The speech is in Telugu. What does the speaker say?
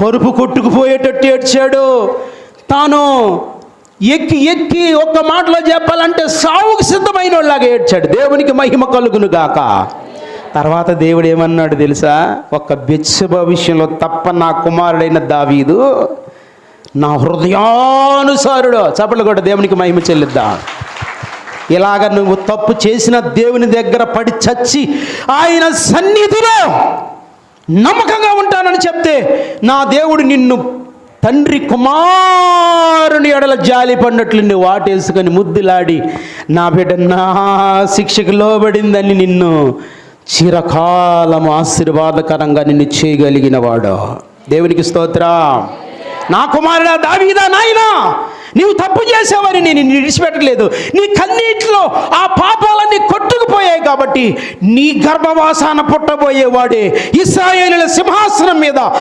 పరుపు కొట్టుకుపోయేటట్టు ఏడ్చాడు. తాను ఎక్కి ఎక్కి ఒక్క మాటలో చెప్పాలంటే సావుకు సిద్ధమైన వాళ్ళలాగా ఏడ్చాడు. దేవునికి మహిమ కలుగును గాక తర్వాత దేవుడు ఏమన్నాడు తెలుసా? ఒక్క బెత్సెబ విషయంలో తప్ప నా కుమారుడైన దావీదు నా హృదయానుసారుడు. చప్పట్లు కూడా దేవునికి మహిమ చెల్లిద్దాం. ఇలాగ నువ్వు తప్పు చేసిన దేవుని దగ్గర పడి చచ్చి ఆయన సన్నిధిలో నమ్మకంగా అని చెప్తే నా దేవుడు నిన్ను తండ్రి కుమారుని ఎడల జాలి పడినట్లు నువ్వు వాటేసుకొని ముద్దులాడి నా బిడ్డ నా శిక్షకు లోబడిందని నిన్ను చిరకాలం ఆశీర్వాదకరంగా నిన్ను చేయగలిగిన వాడు దేవునికి స్తోత్ర. నా కుమారుడా దావీదా నాయనా నీవు తప్పు చేసావని నేను నిన్ను విడిచిపెట్టలేదు నీ కన్నీటిలో ఆ అన్ని కొట్టుకుపోయాయి కాబట్టి నీ గర్భవాసాన పుట్టబోయేవాడే. ఇస్రాయేలుల సింహాసనం మీద